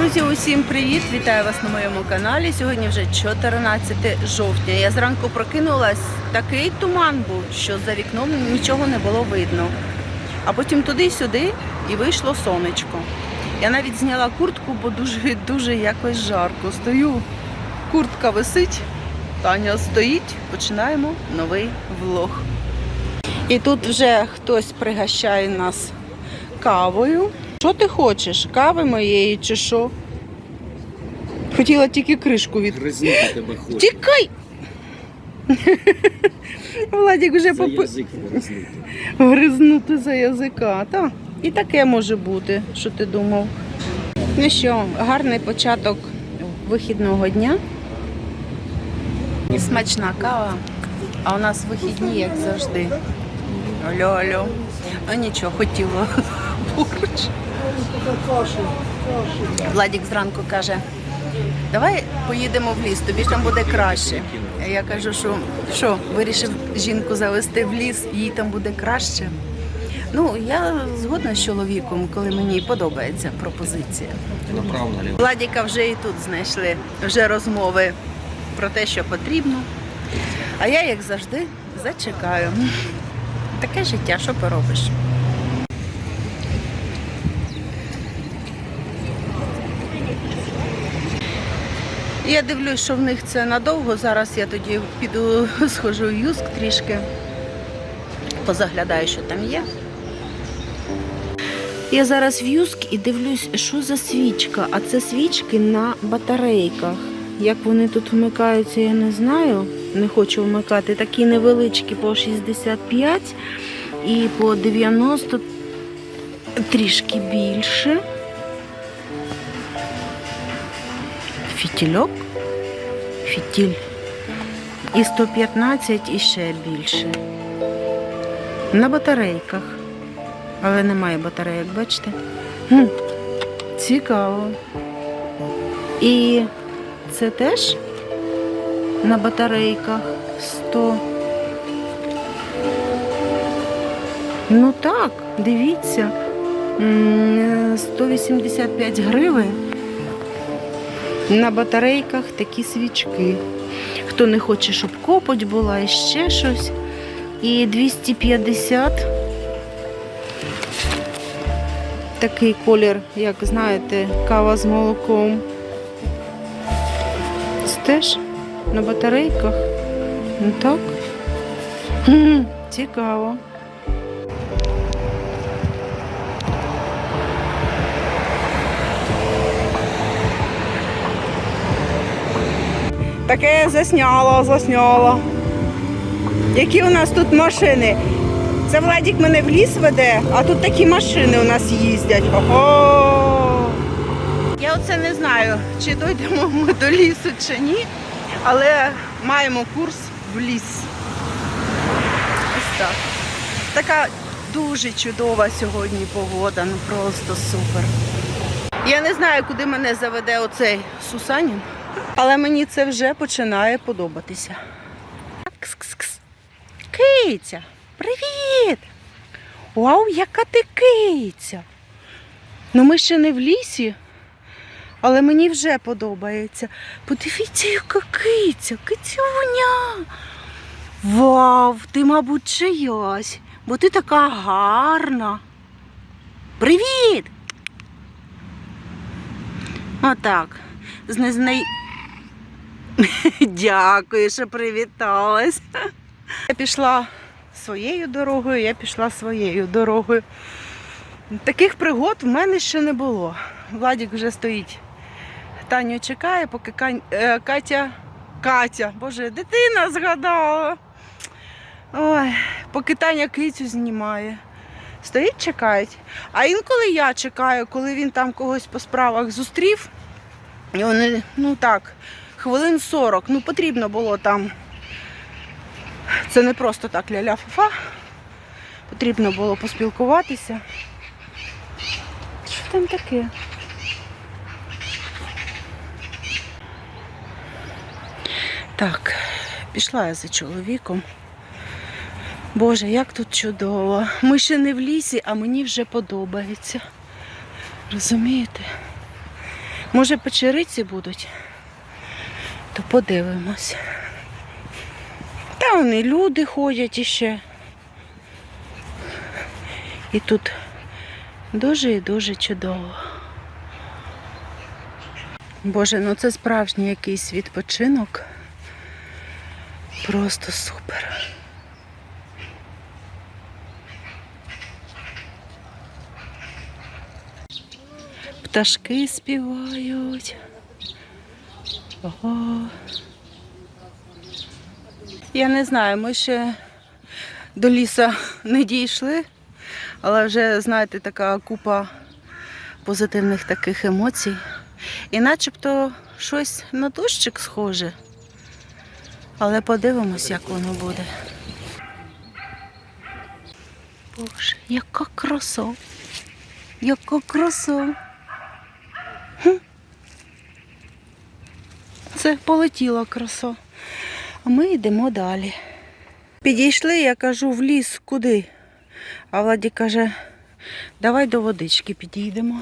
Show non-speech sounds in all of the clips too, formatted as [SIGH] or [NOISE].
Друзі, усім привіт! Вітаю вас на моєму каналі. Сьогодні вже 14 жовтня. Я зранку прокинулась, такий туман був, що за вікном нічого не було видно. А потім туди-сюди і вийшло сонечко. Я навіть зняла куртку, бо дуже дуже якось жарко. Стою, куртка висить, Таня стоїть, починаємо новий влог. І тут вже хтось пригощає нас кавою. Що ти хочеш? Кави моєї чи що? Хотіла тільки кришку від. Гризнути тебе хоче. Тікай! [LAUGHS] Владик вже За попи... язик гризнути. гризнути за язика. Та. І таке може бути, що ти думав. Ну що, гарний початок вихідного дня. І смачна кава. А у нас вихідні, як завжди. Алло, алло. Ну нічого, хотіла [LAUGHS] поруч. Владик зранку каже, давай поїдемо в ліс, тобі там буде краще. Я кажу, що що, вирішив жінку завести в ліс, їй там буде краще. Ну, я згодна з чоловіком, коли мені подобається пропозиція. Владіка вже і тут знайшли вже розмови про те, що потрібно. А я, як завжди, зачекаю. Таке життя, що поробиш. Я дивлюсь, що в них це надовго. Зараз я тоді піду [LAUGHS] схожу в юск трішки, позаглядаю, що там є. Я зараз в юск і дивлюсь, що за свічка. А це свічки на батарейках. Як вони тут вмикаються, я не знаю. Не хочу вмикати. Такі невеличкі по 65 і по 90 трішки більше. Фітільок. Фітіль. І 115 і ще більше. На батарейках. Але немає батарейок, бачите? Цікаво. І це теж на батарейках 100. Ну так, дивіться. М, 185 гривень. На батарейках такі свічки. Хто не хоче, щоб копоть була і ще щось. І 250 такий колір, як знаєте, кава з молоком. Це теж на батарейках. Ну так. Цікаво. Таке засняла, засняла. Які у нас тут машини? Це Владік мене в ліс веде, а тут такі машини у нас їздять. Ого! Я оце не знаю, чи дойдемо ми до лісу, чи ні, але маємо курс в ліс. Ось так. Така дуже чудова сьогодні погода, ну просто супер. Я не знаю, куди мене заведе оцей Сусанін, але мені це вже починає подобатися. Кс-кс-кс. Киця, привіт! Вау, яка ти киця! Ну ми ще не в лісі, але мені вже подобається. Подивіться, яка киця, кицюня. Вау, ти, мабуть, чиясь, бо ти така гарна. Привіт! Отак. З незнай... [LAUGHS] Дякую, що привіталась. Я пішла своєю дорогою, я пішла своєю дорогою. Таких пригод в мене ще не було. Владік вже стоїть. Таню чекає, поки е, Катя. Катя, боже, дитина згадала. Ой, поки Таня кицю знімає. Стоїть, чекають. А інколи я чекаю, коли він там когось по справах зустрів. І вони, ну так, хвилин 40. Ну, потрібно було там. Це не просто так ля-ля-фа-фа. Потрібно було поспілкуватися. Що там таке? Так, пішла я за чоловіком. Боже, як тут чудово. Ми ще не в лісі, а мені вже подобається. Розумієте? Може, печериці будуть, то подивимось. Та вони люди ходять іще. І тут дуже і дуже чудово. Боже, ну це справжній якийсь відпочинок. Просто супер. Пташки співають. Ого. Я не знаю, ми ще до ліса не дійшли, але вже, знаєте, така купа позитивних таких емоцій. І начебто щось на дощик схоже. Але подивимось, як воно буде. Боже, яка краса! Яка краса! Це полетіла краса. А ми йдемо далі. Підійшли, я кажу, в ліс куди? А Владі каже, давай до водички підійдемо.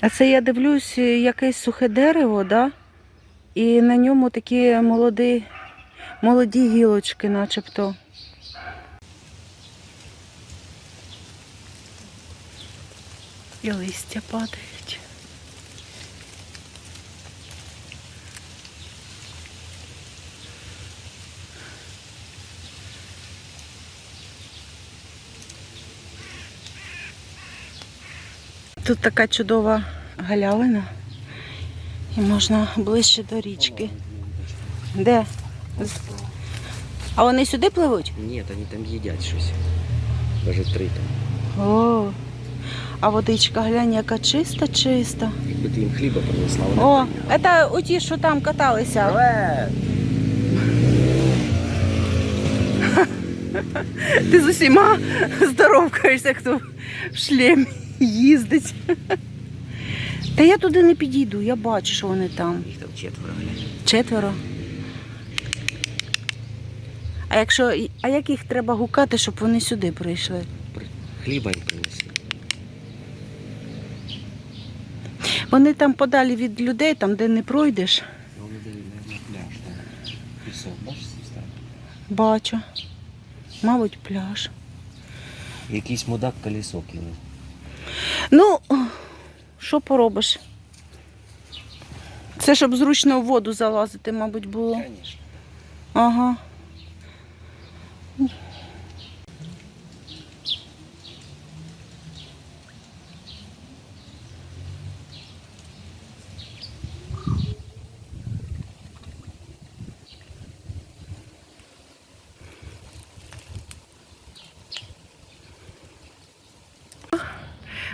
А це я дивлюсь, якесь сухе дерево, да? і на ньому такі молоді, молоді гілочки начебто. І листя падають. Тут така чудова галявина. І можна ближче до річки. Де? А вони сюди пливуть? Ні, вони там їдять щось. Даже три там. О, а водичка, глянь, яка чиста, чиста. Якби ти їм хліба принесла, О, це оті, що там каталися. Давай! Ти з усіма здоровкаєшся, хто в шлемі їздить. Та я туди не підійду, я бачу, що вони там. Їх там четверо. Четверо. А якщо. А як їх треба гукати, щоб вони сюди прийшли? Хліба їм принесли. Вони там подалі від людей, там, де не пройдеш. Вони дали, мабуть, пляж там. Пісок, бачиш, став? Бачу. Мабуть, пляж. Якийсь мудак колесо кинув. Ну, що поробиш? Це щоб зручно в воду залазити, мабуть, було. Звісно. Ага.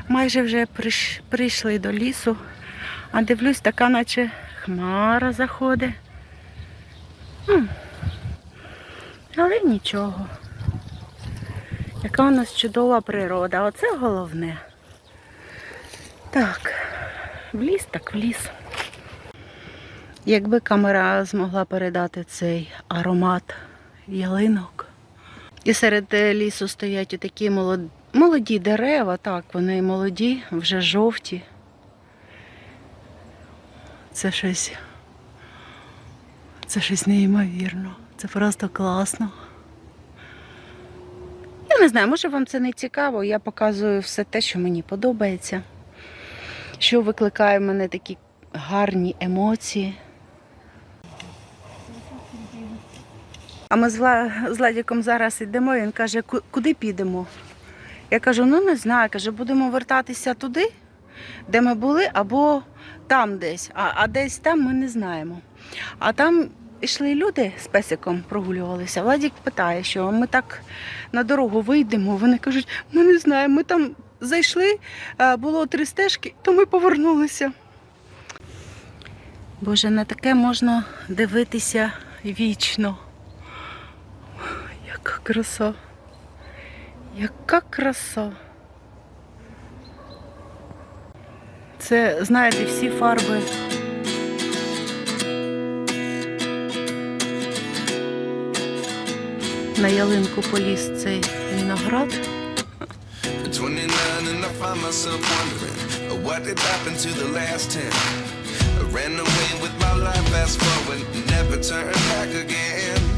Майже вже прийшли до лісу, а дивлюсь, така наче хмара заходить. Але нічого. Яка у нас чудова природа, оце головне. Так, в ліс, так в ліс. Якби камера змогла передати цей аромат ялинок. І серед е, лісу стоять такі молоді, молоді дерева, так, вони молоді, вже жовті. Це щось. Це щось неймовірно. Це просто класно. Я не знаю, може вам це не цікаво. Я показую все те, що мені подобається, що викликає в мене такі гарні емоції. А ми з, Вла... Владіком зараз йдемо, і він каже, куди підемо? Я кажу, ну не знаю. Каже, будемо вертатися туди, де ми були, або там десь, а, а десь там ми не знаємо. А там йшли люди з песиком прогулювалися. Владік питає, що ми так на дорогу вийдемо. Вони кажуть, ми не знаємо, ми там зайшли, було три стежки, то ми повернулися. Боже, на таке можна дивитися вічно. Яка краса. Яка краса. Це, знаєте, всі фарби. На ялинку поліз цей виноград. At 29 and I find myself wondering uh, What did happen to the last ten? I ran away with my life, fast forward, never turn back again.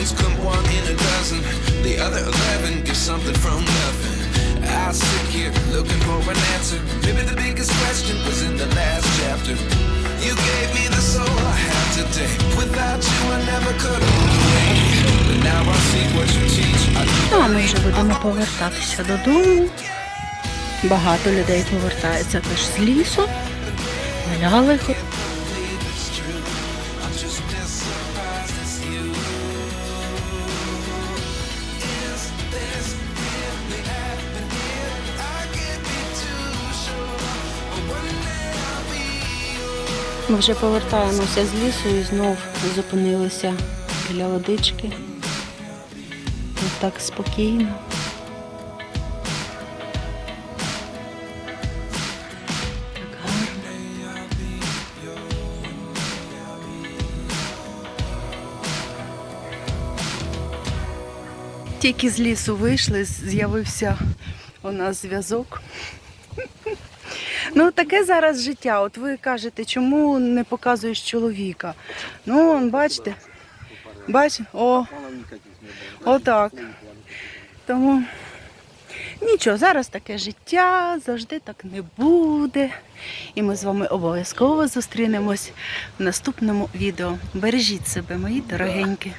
Lessons come one in a dozen. The other eleven get something from nothing. I sit here looking for an answer. Maybe the biggest question was in the last chapter. You gave me the soul I have today. Without you, I never could have But now I see what you teach. Ну. Багато людей повертається теж з лісу. Гуляли. хо- Ми вже повертаємося з лісу і знов зупинилися біля водички. Ось так спокійно. Тільки з лісу вийшли, з'явився у нас зв'язок. Ну, таке зараз життя. От ви кажете, чому не показуєш чоловіка? Ну, он, бачите, бачите, о, отак. Тому нічого, зараз таке життя, завжди так не буде. І ми з вами обов'язково зустрінемось в наступному відео. Бережіть себе, мої дорогенькі.